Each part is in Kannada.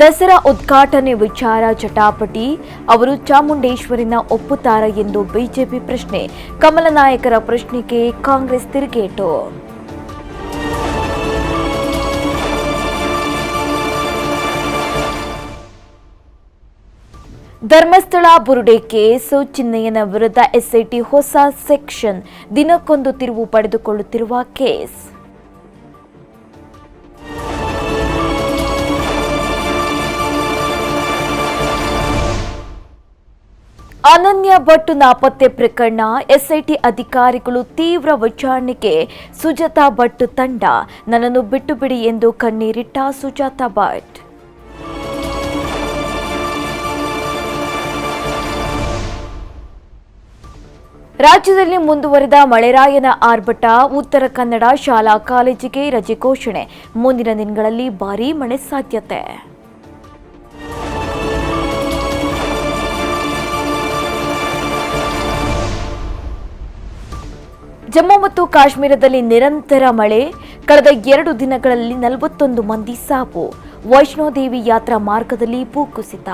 ದಸರಾ ಉದ್ಘಾಟನೆ ವಿಚಾರ ಚಟಾಪಟಿ. ಅವರು ಚಾಮುಂಡೇಶ್ವರಿನ ಒಪ್ಪುತ್ತಾರ ಎಂದು ಬಿಜೆಪಿ ಪ್ರಶ್ನೆ. ಕಮಲ ನಾಯಕರ ಪ್ರಶ್ನೆಗೆ ಕಾಂಗ್ರೆಸ್ ತಿರುಗೇಟು. ಧರ್ಮಸ್ಥಳ ಬುರುಡೆ ಕೇಸ್ ಚಿನ್ನಯ್ಯನ ವಿರುದ್ಧ ಎಸ್ಐಟಿ ಹೊಸ ಸೆಕ್ಷನ್. ದಿನಕ್ಕೊಂದು ತಿರುವು ಪಡೆದುಕೊಳ್ಳುತ್ತಿರುವ ಕೇಸ್. ಅನನ್ಯ ಭಟ್ ನಾಪತ್ತೆ ಪ್ರಕರಣ, ಎಸ್ಐಟಿ ಅಧಿಕಾರಿಗಳು ತೀವ್ರ ವಿಚಾರಣೆಗೆ ಸುಜಾತಾ ಭಟ್ ತಂಡ, ನನ್ನನ್ನು ಬಿಟ್ಟು ಬಿಡಿ ಎಂದು ಕಣ್ಣೀರಿಟ್ಟ ಸುಜಾತಾ ಭಟ್. ರಾಜ್ಯದಲ್ಲಿ ಮುಂದುವರೆದ ಮಳೆರಾಯನ ಆರ್ಭಟ, ಉತ್ತರ ಕನ್ನಡ ಶಾಲಾ ಕಾಲೇಜಿಗೆ ರಜೆ ಘೋಷಣೆ. ಮುಂದಿನ ದಿನಗಳಲ್ಲಿ ಭಾರೀ ಮಳೆ ಸಾಧ್ಯತೆ. ಜಮ್ಮು ಮತ್ತು ಕಾಶ್ಮೀರದಲ್ಲಿ ನಿರಂತರ ಮಳೆ. ಕಳೆದ ಎರಡು ದಿನಗಳಲ್ಲಿ ನಲವತ್ತೊಂದು ಮಂದಿ ಸಾವು. ವೈಷ್ಣೋದೇವಿ ಯಾತ್ರಾ ಮಾರ್ಗದಲ್ಲಿ ಭೂಕುಸಿತ.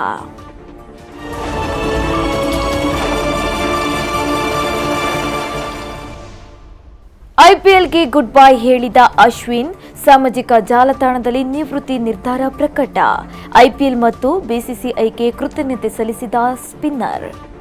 ಐಪಿಎಲ್ಗೆ ಗುಡ್ ಬೈ ಹೇಳಿದ ಅಶ್ವಿನ್, ಸಾಮಾಜಿಕ ಜಾಲತಾಣದಲ್ಲಿ ನಿವೃತ್ತಿ ನಿರ್ಧಾರ ಪ್ರಕಟ. ಐಪಿಎಲ್ ಮತ್ತು ಬಿಸಿಸಿಐಗೆ ಕೃತಜ್ಞತೆ ಸಲ್ಲಿಸಿದ ಸ್ಪಿನ್ನರ್.